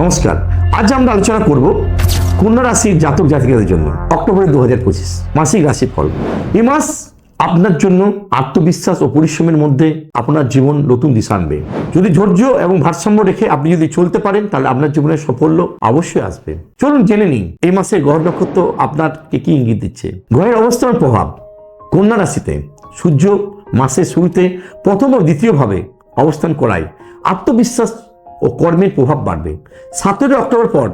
নমস্কার, আজ আমরা আলোচনা করব কন্যা রাশির জাতক জাতিকাদের জন্য অক্টোবরের দু হাজার পঁচিশ মাসিক রাশির ফল। এই মাস আপনার জন্য আত্মবিশ্বাস ও পরিশ্রমের মধ্যে আপনার জীবন নতুন দিশা আনবে। যদি ধৈর্য এবং ভারসাম্য রেখে আপনি যদি চলতে পারেন, তাহলে আপনার জীবনে সাফল্য অবশ্যই আসবে। চলুন জেনে নিন এই মাসে গ্রহ নক্ষত্র আপনাকে কি ইঙ্গিত দিচ্ছে? গ্রহের অবস্থার প্রভাব কন্যা রাশিতে। সূর্য মাসের শুরুতে প্রথম ও দ্বিতীয়ভাবে অবস্থান করায়। আত্মবিশ্বাস ও কর্মের প্রভাব বাড়বে। সতেরোই অক্টোবর পর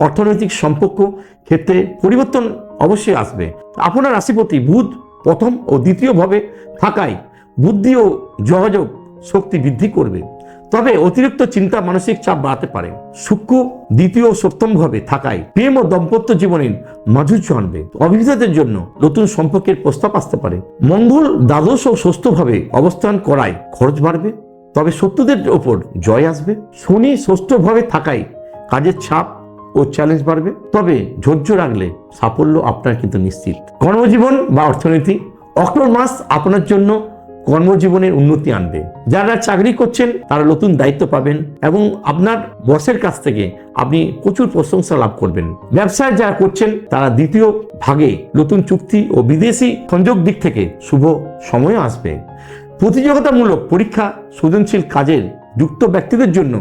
অর্থনৈতিক সম্পর্ক ক্ষেত্রে পরিবর্তন অবশ্যই আসবে। আপনার রাশিপতি বুধ প্রথম ও দ্বিতীয়ভাবে থাকায় বুদ্ধি ও যোগাযোগ শক্তি বৃদ্ধি করবে। তবে অতিরিক্ত চিন্তা মানসিক চাপ বাড়াতে পারে। শুক্র, দ্বিতীয় সপ্তমভাবে থাকায় প্রেম ও দম্পত্য জীবনের মাধুর্য আনবে। অভিনেতাদের জন্য নতুন সম্পর্কের প্রস্তাব আসতে পারে। মঙ্গল, দ্বাদশ ও ষষ্ঠভাবে অবস্থান করায় খরচ বাড়বে। তবে শত্রুদের ওপর জয় আসবে। শনি ষষ্ঠভাবে থাকায় কাজের ছাপ ও চ্যালেঞ্জ বাড়বে। তবে ধৈর্য রাখলে সাফল্য আপনার কিন্তু নিশ্চিত। কর্মজীবন বা অর্থনীতি, অক্টোবর মাস আপনার জন্য কর্মজীবনের উন্নতি আনবে। যারা চাকরি করছেন, তারা নতুন দায়িত্ব পাবেন এবং আপনার বসের কাছ থেকে আপনি প্রচুর প্রশংসা লাভ করবেন। ব্যবসায় যারা করছেন, তারা দ্বিতীয় ভাগে নতুন চুক্তি ও বিদেশি সংযোগ দিক থেকে শুভ সময় আসবে। প্রতিযোগিতামূলক পরীক্ষা সৃজনশীল কাজের যুক্ত ব্যক্তিদের জন্য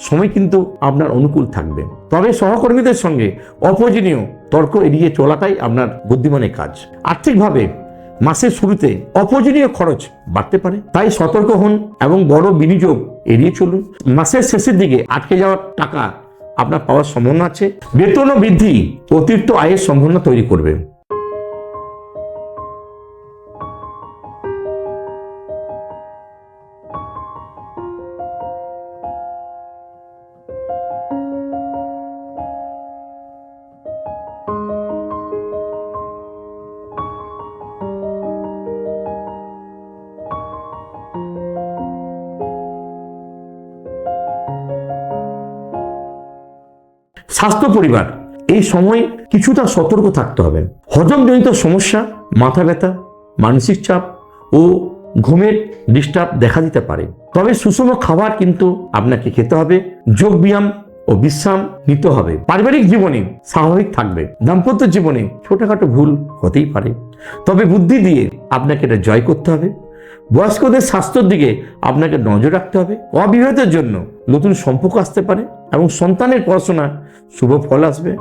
সময় কিন্তু আপনার অনুকূল থাকবে। তবে সহকর্মীদের সঙ্গে অপ্রয়োজনীয় তর্ক এড়িয়ে চলাটাই আপনার বুদ্ধিমানের কাজ। আর্থিকভাবে মাসের শুরুতে অপ্রয়োজনীয় খরচ বাড়তে পারে। তাই সতর্ক হন এবং বড় বিনিয়োগ এড়িয়ে চলুন। মাসের শেষের দিকে আটকে যাওয়ার টাকা আপনার পাওয়ার সম্ভাবনা আছে। বেতন বৃদ্ধি অতিরিক্ত আয়ের সম্ভাবনা তৈরি করবে। স্বাস্থ্য পরিবার, এই সময় কিছুটা সতর্ক থাকতে হবে। হজমজনিত সমস্যা, মাথা ব্যথা, মানসিক চাপ ও ঘুমের ডিস্টার্ব দেখা দিতে পারে। তবে সুষম খাবার কিন্তু আপনাকে খেতে হবে যোগ ব্যায়াম ও বিশ্রাম নিতে হবে। পারিবারিক জীবনে স্বাভাবিক থাকবে। দাম্পত্য জীবনে ছোটখাটো ভুল হতেই পারে। তবে বুদ্ধি দিয়ে আপনাকে এটা জয় করতে হবে। বয়স্কদের স্বাস্থ্যের দিকে আপনাকে নজর রাখতে হবে। অবিবাহিতের জন্য নতুন সম্পর্ক আসতে পারে এবং সন্তানের পড়াশোনা শুভ ফল আসবে।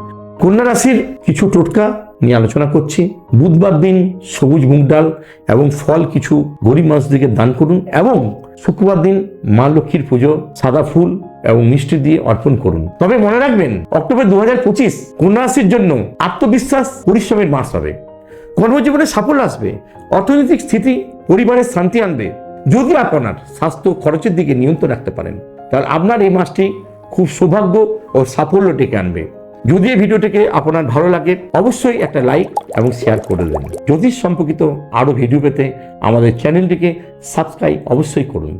কন্যা রাশির কিছু টোটকা নিয়ে আলোচনা করছি। বুধবার দিন সবুজ মুগ ডাল এবং ফল কিছু গরিব মানুষদেরকে দান করুন এবং শুক্রবার দিন মা লক্ষ্মীর পুজো, সাদা ফুল এবং মিষ্টি দিয়ে অর্পণ করুন। তবে মনে রাখবেন, অক্টোবর দু হাজার পঁচিশ কন্যা রাশির জন্য আত্মবিশ্বাস পরিশ্রমের মাস হবে। কর্মজীবনে সাফল্য আসবে, অর্থনৈতিক স্থিতি, পরিবারের শান্তি আনবে। যদি আপনার স্বাস্থ্য খরচের দিকে নিয়ন্ত্রণ রাখতে পারেন, তাহলে আপনার এই মাসটি খুব সৌভাগ্য ও সাফল্য ডেকে আনবে। যদি এই ভিডিওটিকে আপনার ভালো লাগে, অবশ্যই একটা লাইক এবং শেয়ার করে দেবেন। জ্যোতিষ সম্পর্কিত আরও ভিডিও পেতে আমাদের চ্যানেলটিকে সাবস্ক্রাইব অবশ্যই করুন।